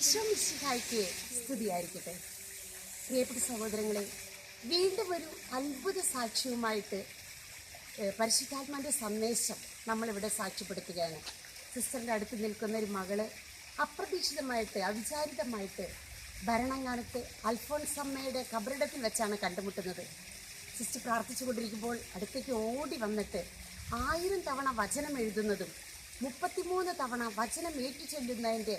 ഈശ്വമിശിഹായ്ക്ക് സ്തുതിയായിരിക്കട്ടെ. പ്രിയപ്പെട്ട സഹോദരങ്ങളെ വീണ്ടും ഒരു അത്ഭുത സാക്ഷ്യവുമായിട്ട് പരിശുദ്ധാത്മാന്റെ സന്ദേശം നമ്മളിവിടെ സാക്ഷ്യപ്പെടുത്തുകയാണ്. സിസ്റ്ററിന്റെ അടുത്ത് നിൽക്കുന്ന ഒരു മകൾ അപ്രതീക്ഷിതമായിട്ട് അവിചാരിതമായിട്ട് ഭരണങ്ങാനത്ത് അൽഫോൺസമ്മയുടെ കബറിടത്തിൽ വെച്ചാണ് കണ്ടുമുട്ടുന്നത്. സിസ്റ്റർ പ്രാർത്ഥിച്ചു കൊണ്ടിരിക്കുമ്പോൾ അടുത്തേക്ക് ഓടി വന്നിട്ട് ആയിരം തവണ വചനം എഴുതുന്നതും മുപ്പത്തിമൂന്ന് തവണ വചനം ഏറ്റുചൊല്ലുന്നതിന്റെ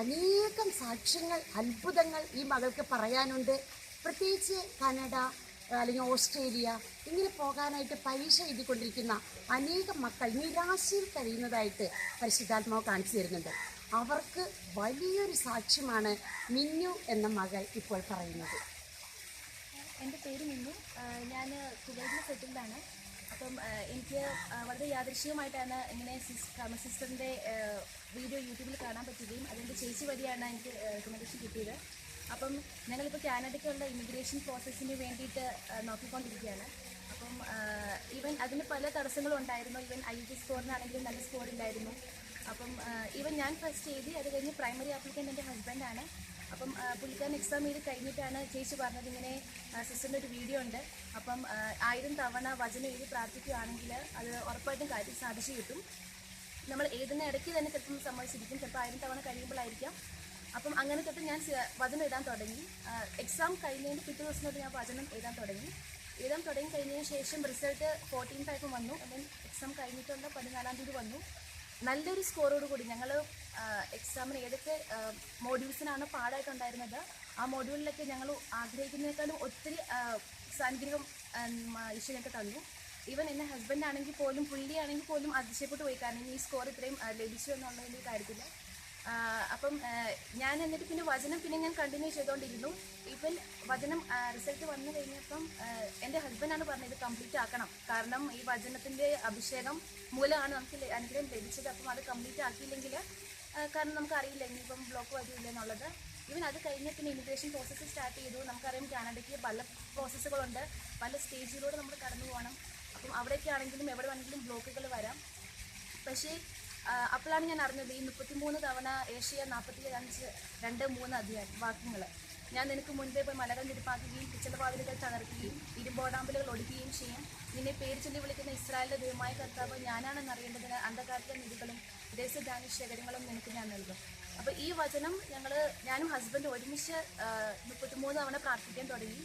അനേകം സാക്ഷ്യങ്ങൾ അത്ഭുതങ്ങൾ ഈ മകൾക്ക് പറയാനുണ്ട്. പ്രത്യേകിച്ച് കനഡ അല്ലെങ്കിൽ ഓസ്ട്രേലിയ ഇങ്ങനെ പോകാനായിട്ട് പരീക്ഷ എഴുതിക്കൊണ്ടിരിക്കുന്ന അനേകം മക്കൾ നിരാശയിൽ കഴിയുന്നതായിട്ട് പരിശുദ്ധാത്മാവ് കാണിച്ചു തരുന്നുണ്ട്. അവർക്ക് വലിയൊരു സാക്ഷ്യമാണ് മിന്നു എന്ന മകൾ ഇപ്പോൾ പറയുന്നത്. എന്റെ പേര് മിന്നു. ഞാൻ കുവൈറ്റിൽ സെറ്റിൽഡാണ് അപ്പം എനിക്ക് വളരെ യാദൃശ്ചികമായിട്ടാണ് ഇങ്ങനെ സിസ് സിസ്റ്ററിന്റെ വീഡിയോ യൂട്യൂബിൽ കാണാൻ പറ്റുകയും അതിന്റെ ചേച്ചി വഴിയാണ് എനിക്ക് റെക്കമെൻഡേഷൻ കിട്ടിയത്. അപ്പം ഞങ്ങളിപ്പോൾ കാനഡയ്ക്കുള്ള ഇമിഗ്രേഷൻ പ്രോസസ്സിന് വേണ്ടിയിട്ട് നോക്കിക്കൊണ്ടിരിക്കുകയാണ്. അപ്പം ഈവൻ അതിന് പല തടസ്സങ്ങളും ഉണ്ടായിരുന്നു ഈവൻ ഐ ടി സ്കോറിനാണെങ്കിലും നല്ല സ്കോർ ഉണ്ടായിരുന്നു അപ്പം ഈവൻ ഞാൻ ഫസ്റ്റ് എഴുതി അത് കഴിഞ്ഞ് പ്രൈമറി ആപ്ലിക്കന്റ് എന്റെ ഹസ്ബൻഡാണ് അപ്പം പുള്ളിക്കാരൻ എക്സാം ചെയ്ത് കഴിഞ്ഞിട്ടാണ് ചേച്ചി പറഞ്ഞത് ഇങ്ങനെ സിസ്റ്ററിന്റെ ഒരു വീഡിയോ ഉണ്ട്. അപ്പം ആയിരം തവണ വചനം എഴുതി പ്രാർത്ഥിക്കുകയാണെങ്കിൽ അത് ഉറപ്പായിട്ടും കാര്യം സാധിച്ചു കിട്ടും. നമ്മൾ എഴുതുന്ന ഇടയ്ക്ക് തന്നെ ചിലപ്പം സമ്മതിച്ചിരിക്കും. ചിലപ്പോൾ ആയിരം തവണ കഴിയുമ്പോഴായിരിക്കാം. അപ്പം അങ്ങനെ തൊട്ട് ഞാൻ വചനം എഴുതാൻ തുടങ്ങി. എക്സാം കഴിഞ്ഞതിന് പിറ്റേ ദിവസം തൊട്ട് ഞാൻ വചനം എഴുതാൻ തുടങ്ങി. എഴുതാൻ തുടങ്ങി കഴിഞ്ഞതിന് ശേഷം റിസൾട്ട് ഫോർട്ടീൻ ആയപ്പോൾ വന്നു. അപ്പം എക്സാം കഴിഞ്ഞിട്ടുള്ള പതിനാലാം തീയതി വന്നു. നല്ലൊരു സ്കോറോട് കൂടി ഞങ്ങൾ എക്സാമിന് ഏതൊക്കെ മോഡ്യൂൾസിനാണ് പാടായിട്ടുണ്ടായിരുന്നത് ആ മോഡ്യൂളിലൊക്കെ ഞങ്ങൾ ആഗ്രഹിക്കുന്നതിനേക്കാളും ഒത്തിരി സാന്നിധ്യം ഈശ്വരനൊക്കെ തന്നു. ഈവൻ എന്റെ ഹസ്ബൻഡ് ആണെങ്കിൽ പോലും പുള്ളിയാണെങ്കിൽ പോലും അതിശയപ്പെട്ട് പോയി. കാരണം ഈ സ്കോർ ഇത്രയും ലഭിച്ചു എന്നുള്ളതിന്റെ കാര്യത്തിൽ അപ്പം ഞാൻ എന്നിട്ട് പിന്നെ വചനം പിന്നെ ഞാൻ കണ്ടിന്യൂ ചെയ്തുകൊണ്ടിരുന്നു ഇവൻ വചനം റിസൾട്ട് വന്നു കഴിഞ്ഞപ്പം എന്റെ ഹസ്ബൻഡാണ് പറഞ്ഞത് കംപ്ലീറ്റ് ആക്കണം. കാരണം ഈ വചനത്തിന്റെ അഭിഷേകം മൂലമാണ് നമുക്ക് അനുഗ്രഹം ലഭിച്ചത്. അപ്പം അത് കംപ്ലീറ്റ് ആക്കിയില്ലെങ്കിൽ കാരണം നമുക്കറിയില്ല ഇനിയിപ്പം ബ്ലോക്ക് വരില്ല എന്നുള്ളത്. ഇവൻ അത് കഴിഞ്ഞ് പിന്നെ ഇമിഗ്രേഷൻ പ്രോസസ്സ് സ്റ്റാർട്ട് ചെയ്തു. നമുക്കറിയാം കാനഡയ്ക്ക് പല പ്രോസസ്സുകളുണ്ട് പല സ്റ്റേജിലൂടെ നമ്മൾ കടന്നു പോകണം. അപ്പം അവിടെയൊക്കെ ആണെങ്കിലും എവിടെ വേണമെങ്കിലും ബ്ലോക്കുകൾ വരാം. പക്ഷേ അപ്പോഴാണ് ഞാൻ അറിഞ്ഞത് ഈ മുപ്പത്തിമൂന്ന് തവണ ഏഷ്യ നാൽപ്പത്തി അഞ്ച് രണ്ട് മൂന്ന് അധ്യായം വാക്യങ്ങൾ ഞാൻ നിനക്ക് മുൻപേ പോയി മലകൾ നിരപ്പാക്കുകയും പിച്ചളവാതിലുകൾ തകർക്കുകയും ഇരുമ്പോടാമ്പലുകൾ ഒടുക്കുകയും ചെയ്യും. നിന്നെ പേര് ചൊല്ലി വിളിക്കുന്ന ഇസ്രായേലിന്റെ ദൈവമായ കർത്താവ് ഞാനാണെന്ന് അറിയേണ്ടതിന് അന്ധകാരത്തിലെ നിധികളും ദേശധാന്യ ശേഖരങ്ങളും നിനക്ക് ഞാൻ നൽകും. അപ്പോൾ ഈ വചനം ഞങ്ങൾ ഞാനും ഹസ്ബൻഡും ഒരുമിച്ച് മുപ്പത്തിമൂന്ന് തവണ പ്രാർത്ഥിക്കാൻ തുടങ്ങി.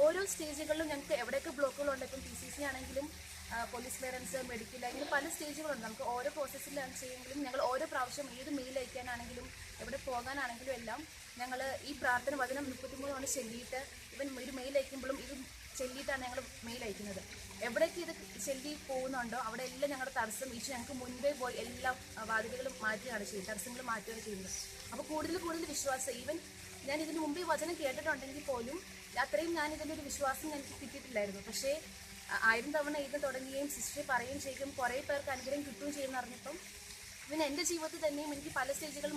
ഓരോ സ്റ്റേജുകളിലും ഞങ്ങൾക്ക് എവിടെയൊക്കെ ബ്ലോക്കുകളുണ്ട് ഇപ്പം പി സി സി ആണെങ്കിലും ആ, പോലീസ് ക്ലിയറൻസ് മെഡിക്കൽ അങ്ങനെ പല സ്റ്റേജുകളുണ്ട്. നമുക്ക് ഓരോ പ്രോസസ്സിലാണ് ചെയ്യുമെങ്കിലും ഞങ്ങൾ ഓരോ പ്രാവശ്യം ഏത് മെയിൽ അയക്കാനാണെങ്കിലും എവിടെ പോകാനാണെങ്കിലും എല്ലാം ഞങ്ങൾ ഈ പ്രാർത്ഥന വചനം മുപ്പത്തിമൂന്ന് തവണ ചൊല്ലിയിട്ട് ഇവൻ ഒരു മെയിൽ അയക്കുമ്പോഴും ഇത് ചൊല്ലിയിട്ടാണ് ഞങ്ങൾ മെയിൽ അയക്കുന്നത്. എവിടേക്ക് ഇത് ചൊല്ലി പോകുന്നുണ്ടോ അവിടെ എല്ലാം ഞങ്ങളുടെ തടസ്സം ഈശോ ഞങ്ങൾക്ക് മുൻപേ പോയി എല്ലാ വാതിലുകളും മാറ്റുകയാണ് ചെയ്യുന്നത് തടസ്സങ്ങൾ മാറ്റുകയാണ് ചെയ്യുന്നത്. അപ്പോൾ കൂടുതൽ കൂടുതൽ വിശ്വാസം ഈവൻ ഞാൻ ഇതിന് മുമ്പ് ഈ വചനം കേട്ടിട്ടുണ്ടെങ്കിൽ പോലും അത്രയും ഞാൻ ഇതിന്റെ ഒരു വിശ്വാസം എനിക്ക് കിട്ടിയിട്ടില്ലായിരുന്നു. പക്ഷേ ആയിരം തവണ എഴുതി തുടങ്ങുകയും സിസ്റ്റർ പറയുകയും ചെയ്യും. കുറേ പേർക്ക് അനുഗ്രഹം കിട്ടുകയും ചെയ്യുമെന്ന് അറിഞ്ഞപ്പം പിന്നെ എന്റെ ജീവിതത്തിൽ തന്നെയും എനിക്ക് പല സ്റ്റേജുകൾ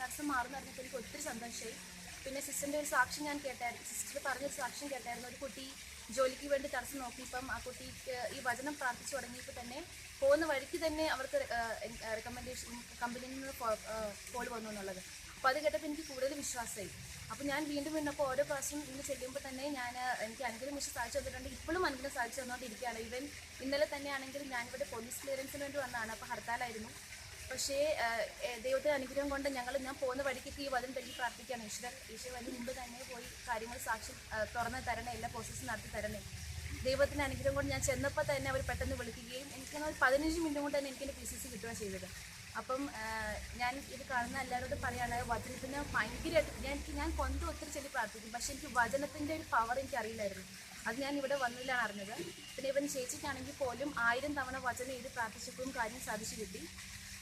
തടസ്സം മാറുന്ന അറിഞ്ഞപ്പോൾ എനിക്ക് ഒത്തിരി സന്തോഷമായി പിന്നെ സിസ്റ്ററിന്റെ ഒരു സാക്ഷ്യം ഞാൻ കേട്ടായിരുന്നു. സിസ്റ്റർ പറഞ്ഞൊരു സാക്ഷ്യം കേട്ടായിരുന്നു. ഒരു കുട്ടി ജോലിക്ക് വേണ്ടി തടസ്സം നോക്കിയപ്പം ആ കുട്ടിക്ക് ഈ വചനം പ്രാർത്ഥിച്ചു തുടങ്ങിയപ്പോൾ തന്നെ പോകുന്ന വഴിക്ക് തന്നെ അവർക്ക് റെക്കമെൻഡേഷൻ കമ്പനിയിൽ നിന്ന് കോൾ വന്നു എന്നുള്ളത്. അപ്പോൾ അത് കേട്ടപ്പോൾ എനിക്ക് കൂടുതൽ വിശ്വാസമായി. അപ്പോൾ ഞാൻ വീണ്ടും വീണ്ടപ്പോൾ ഓരോ പ്രാവശ്യം ഇന്ന് ചെല്ലുമ്പോൾ തന്നെ ഞാൻ എനിക്ക് അനുഗ്രഹം മിഷൻ സാധിച്ചു തന്നിട്ടുണ്ട്. ഇപ്പോഴും അനുഗ്രഹം സാധിച്ചു തന്നുകൊണ്ടിരിക്കുകയാണ് ഇവൻ ഇന്നലെ തന്നെയാണെങ്കിലും ഞാനിവിടെ പോലീസ് ക്ലിയറൻസിന് വേണ്ടി വന്നതാണ്. അപ്പോൾ ഹർത്താലായിരുന്നു. പക്ഷേ ദൈവത്തെ ഏഹ്, അനുഗ്രഹം കൊണ്ട് ഞങ്ങൾ ഞാൻ പോകുന്ന വഴിക്ക് ഈ വധം തല്ലി പ്രാർത്ഥിക്കുകയാണ്. ഈശ്വരൻ ഈശ്വരൻ മുമ്പ് തന്നെ പോയി കാര്യങ്ങൾ സാക്ഷി തുറന്ന് തരണേ എല്ലാ പ്രോസസ്സും നടത്തി തരണേ. ദൈവത്തിന്റെ അനുഗ്രഹം കൊണ്ട് ഞാൻ ചെന്നപ്പോൾ തന്നെ അവർ പെട്ടെന്ന് വിളിക്കുകയും എനിക്ക് ഒരു പതിനഞ്ച് മിനിറ്റ് കൊണ്ട് തന്നെ എനിക്ക് എന്റെ പി സി സി കിട്ടുകയാണ് ചെയ്തത്. അപ്പം ഞാൻ ഇത് കാണുന്ന എല്ലാവരോടും പറയാണ് വചനത്തിന് ഭയങ്കര ഞാൻ ഞാൻ കൊണ്ട് ഒത്തിരി ചെല്ലി പ്രാർത്ഥിക്കും. പക്ഷെ എനിക്ക് വചനത്തിന്റെ ഒരു പവർ എനിക്ക് അറിയില്ലായിരുന്നു അത് ഞാൻ ഇവിടെ വന്നതിലാണ് അറിഞ്ഞത്. പിന്നെ ഇവൻ ചേച്ചിക്കാണെങ്കിൽ പോലും ആയിരം തവണ വചനം എഴുതി പ്രാർത്ഥിച്ചപ്പോഴും കാര്യം സാധിച്ചു കിട്ടി.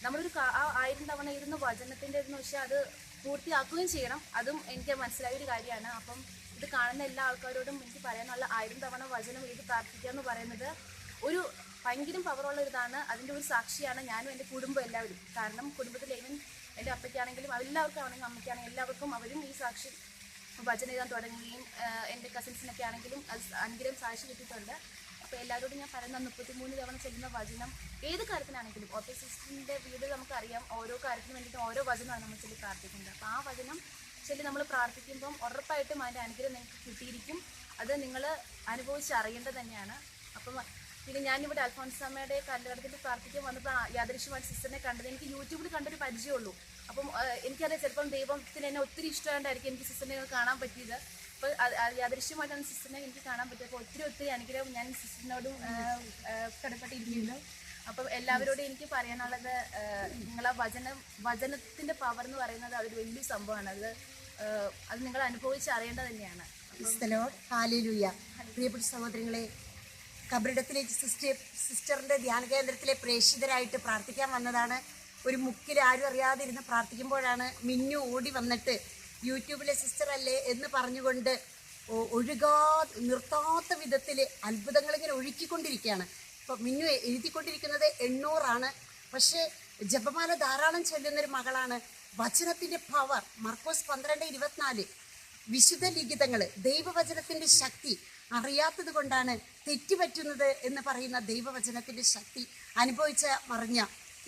നമ്മളൊരു ആ ആയിരം തവണ ഇരുന്ന് വചനത്തിന്റെ എന്ന് വെച്ചാൽ അത് പൂർത്തിയാക്കുകയും ചെയ്യണം. അതും എനിക്ക് മനസ്സിലായ ഒരു കാര്യമാണ്. അപ്പം ഇത് കാണുന്ന എല്ലാ ആൾക്കാരോടും എനിക്ക് പറയാനുള്ള ആയിരം തവണ വചനം എഴുതി പ്രാർത്ഥിക്കുക എന്ന് പറയുന്നത് ഒരു ഭയങ്കര പവറുള്ള ഇതാണ് അതിന്റെ ഒരു സാക്ഷിയാണ് ഞാനും എന്റെ കുടുംബം എല്ലാവരും. കാരണം കുടുംബത്തിൽ ഈവൻ എന്റെ അപ്പയ്ക്കാണെങ്കിലും എല്ലാവർക്കും ആണെങ്കിലും അമ്മയ്ക്കാണെങ്കിലും എല്ലാവർക്കും അവരും ഈ സാക്ഷി ഭജന എഴുതാൻ തുടങ്ങുകയും എന്റെ കസിൻസിനൊക്കെ ആണെങ്കിലും അത് അനുഗ്രഹം സാക്ഷി കിട്ടിയിട്ടുണ്ട്. അപ്പം അപ്പോൾ എല്ലാവരോടും ഞാൻ പറയുന്ന മുപ്പത്തിമൂന്ന് തവണ ചെല്ലുന്ന വചനം ഏത് കാര്യത്തിനാണെങ്കിലും ഓട്ടോ സിസ്റ്ററിന്റെ വീട് നമുക്കറിയാം. ഓരോ കാര്യത്തിന് വേണ്ടിയിട്ട് ഓരോ വചനമാണ് നമ്മൾ ചെല്ലി പ്രാർത്ഥിക്കുന്നത്. അപ്പോൾ ആ വചനം ചെല്ലി നമ്മൾ പ്രാർത്ഥിക്കുമ്പം ഉറപ്പായിട്ടും അതിന്റെ അനുഗ്രഹം നിങ്ങൾക്ക് കിട്ടിയിരിക്കും. അത് നിങ്ങൾ അനുഭവിച്ചറിയേണ്ടത് തന്നെയാണ്. അപ്പം പിന്നെ ഞാനിവിടെ അൽഫോൺസാമ്മയുടെ കല്ലുകടത്തിൽ പ്രാർത്ഥിക്കാൻ വന്നപ്പോൾ യാദൃശ്യമായിട്ട് സിസ്റ്ററിനെ കണ്ടത്. എനിക്ക് യൂട്യൂബിൽ കണ്ടൊരു പരിചയമുള്ളൂ. അപ്പം എനിക്കറിയാം ചിലപ്പം ദൈവത്തിന് എന്നെ ഒത്തിരി ഇഷ്ടമായിട്ടായിരിക്കും എനിക്ക് സിസ്റ്ററിനെ കാണാൻ പറ്റിയത്. അപ്പോൾ യാദൃശ്യമായിട്ടാണ് സിസ്റ്ററിനെ എനിക്ക് കാണാൻ പറ്റിയത്. അപ്പോൾ ഒത്തിരി ഒത്തിരി അനുഗ്രഹം ഞാൻ സിസ്റ്ററിനോടും കടപ്പെട്ടിരിക്കുന്നു. അപ്പം എല്ലാവരോടും എനിക്ക് പറയാനുള്ളത് നിങ്ങളെ വചനം വചനത്തിന്റെ പവർ എന്ന് പറയുന്നത് അതൊരു വലിയ സംഭവമാണ്. അത് അത് നിങ്ങൾ അനുഭവിച്ച് അറിയേണ്ടത് തന്നെയാണ്. പ്രിയപ്പെട്ട സഹോദരങ്ങളെ കബറിടത്തിലേക്ക് സിസ്റ്റർ സിസ്റ്ററിന്റെ ധ്യാന കേന്ദ്രത്തിലെ പ്രേക്ഷിതരായിട്ട് പ്രാർത്ഥിക്കാൻ വന്നതാണ്. ഒരു മുക്കിൽ ആരും അറിയാതിരുന്ന് പ്രാർത്ഥിക്കുമ്പോഴാണ് മിന്നു ഓടി വന്നിട്ട് യൂട്യൂബിലെ സിസ്റ്റർ അല്ലേ? എന്ന് പറഞ്ഞുകൊണ്ട് ഒഴുകാ നിർത്താത്ത വിധത്തിൽ അത്ഭുതങ്ങൾ ഇങ്ങനെ ഒഴുക്കിക്കൊണ്ടിരിക്കുകയാണ്. ഇപ്പം മിന്നു എഴുതിക്കൊണ്ടിരിക്കുന്നത് എണ്ണൂറാണ്. പക്ഷേ ജപമാല ധാരാളം ചൊല്ലുന്നൊരു മകളാണ്. വചനത്തിന്റെ പവർ മർക്കോസ് പന്ത്രണ്ട് ഇരുപത്തിനാല്. വിശുദ്ധ ലിഖിതങ്ങൾ ദൈവവചനത്തിന്റെ ശക്തി അറിയാത്തത് കൊണ്ടാണ് തെറ്റുപറ്റുന്നത് എന്ന് പറയുന്ന ദൈവവചനത്തിന്റെ ശക്തി അനുഭവിച്ച മറിഞ്ഞ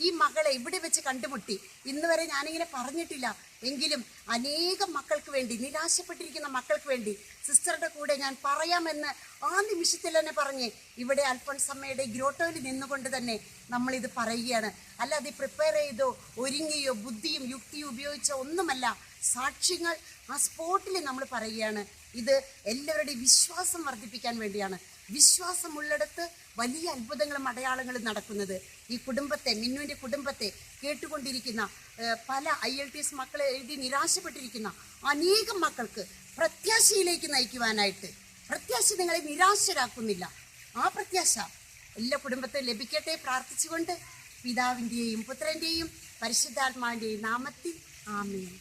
ഈ മകളെ ഇവിടെ വെച്ച് കണ്ടുമുട്ടി. ഇന്ന് വരെ ഞാനിങ്ങനെ പറഞ്ഞിട്ടില്ല. എങ്കിലും അനേകം മക്കൾക്ക് വേണ്ടി നിരാശപ്പെട്ടിരിക്കുന്ന മക്കൾക്ക് വേണ്ടി സിസ്റ്ററുടെ കൂടെ ഞാൻ പറയാമെന്ന് ആ നിമിഷത്തിൽ തന്നെ പറഞ്ഞ് ഇവിടെ അൽഫോൺസമ്മയുടെ ഗ്രോട്ടോയിൽ നിന്നുകൊണ്ട് തന്നെ നമ്മളിത് പറയുകയാണ്. അല്ലാതെ പ്രിപ്പയർ ചെയ്തോ ഒരുങ്ങിയോ ബുദ്ധിയും യുക്തിയും ഉപയോഗിച്ചോ ഒന്നുമല്ല. സാക്ഷ്യങ്ങൾ ആ സ്പോട്ടിൽ നമ്മൾ പറയുകയാണ്. ഇത് എല്ലാവരുടെയും വിശ്വാസം വർദ്ധിപ്പിക്കാൻ വേണ്ടിയാണ്. വിശ്വാസമുള്ളിടത്ത് വലിയ അത്ഭുതങ്ങളും അടയാളങ്ങളും നടക്കുന്നത്. ഈ കുടുംബത്തെ മിന്നുവിന്റെ കുടുംബത്തെ കേട്ടുകൊണ്ടിരിക്കുന്ന പല ഐ എൽ ടി എസ് മക്കളെ എഴുതി നിരാശപ്പെട്ടിരിക്കുന്ന അനേകം മക്കൾക്ക് പ്രത്യാശയിലേക്ക് നയിക്കുവാനായിട്ട്. പ്രത്യാശ നിങ്ങളെ നിരാശരാക്കുന്നില്ല. ആ പ്രത്യാശ എല്ലാ കുടുംബത്തെ ലഭിക്കട്ടെ പ്രാർത്ഥിച്ചുകൊണ്ട് പിതാവിന്റെയും പുത്രന്റെയും പരിശുദ്ധാത്മാവിന്റെയും നാമത്തിൽ ആമേൻ.